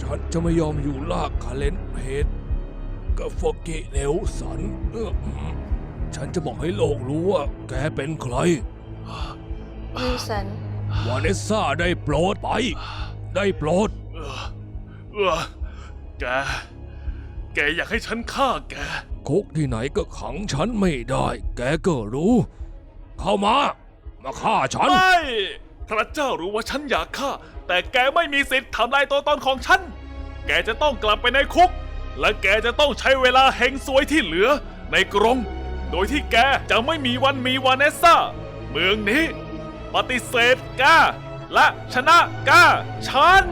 ฉันจะไม่ยอมอยู่ลากคาเลนเพชรกับฟอกกิเนลสัน ฉันจะบอกให้โลกรู้ว่า แกเป็นใครวิลสันวาเนสซ่าได้โปรดไป ได้โปรด แก แกอยากให้ฉันฆ่าแก คุกที่ไหนก็ขังฉันไม่ได้ แกก็รู้ เข้ามา มาฆ่าฉัน ไม่ พระเจ้ารู้ว่าฉันอยากฆ่า แต่แกไม่มีสิทธิ์ทำลายตัวตนของฉัน แกจะต้องกลับไปในคุก และแกจะต้องใช้เวลาเฮงซวยที่เหลือ ในกรง โดยที่แกจะไม่มีวันมีวาเนสซ่า เมืองนี้ ปฏิเสธกาและชนะกาฉัน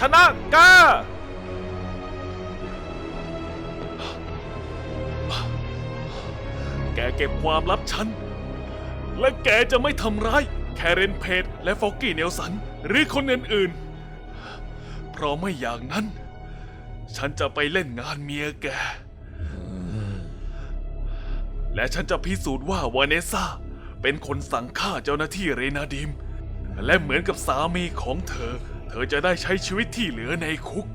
ชนะกา แกเก็บความลับฉัน และแกจะไม่ทำร้ายแคเรนเพจและฟอกกี้เนลสัน หรือคนอื่นๆ เพราะไม่อย่างนั้น ฉันจะไปเล่นงานเมียแก และฉันจะพิสูจน์ว่าวาเนซ่า เป็นคนสั่งฆ่าเจ้าหน้าที่เรนาดิม และเหมือนกับสามีของเธอ เธอจะได้ใช้ชีวิตที่เหลือในคุก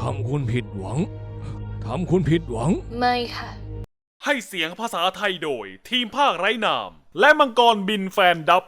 ทำคุณผิดหวัง ทำคุณผิดหวัง ไม่ค่ะ ให้เสียงภาษาไทยโดยทีมภาคไร้นาม และมังกรบินแฟนดับ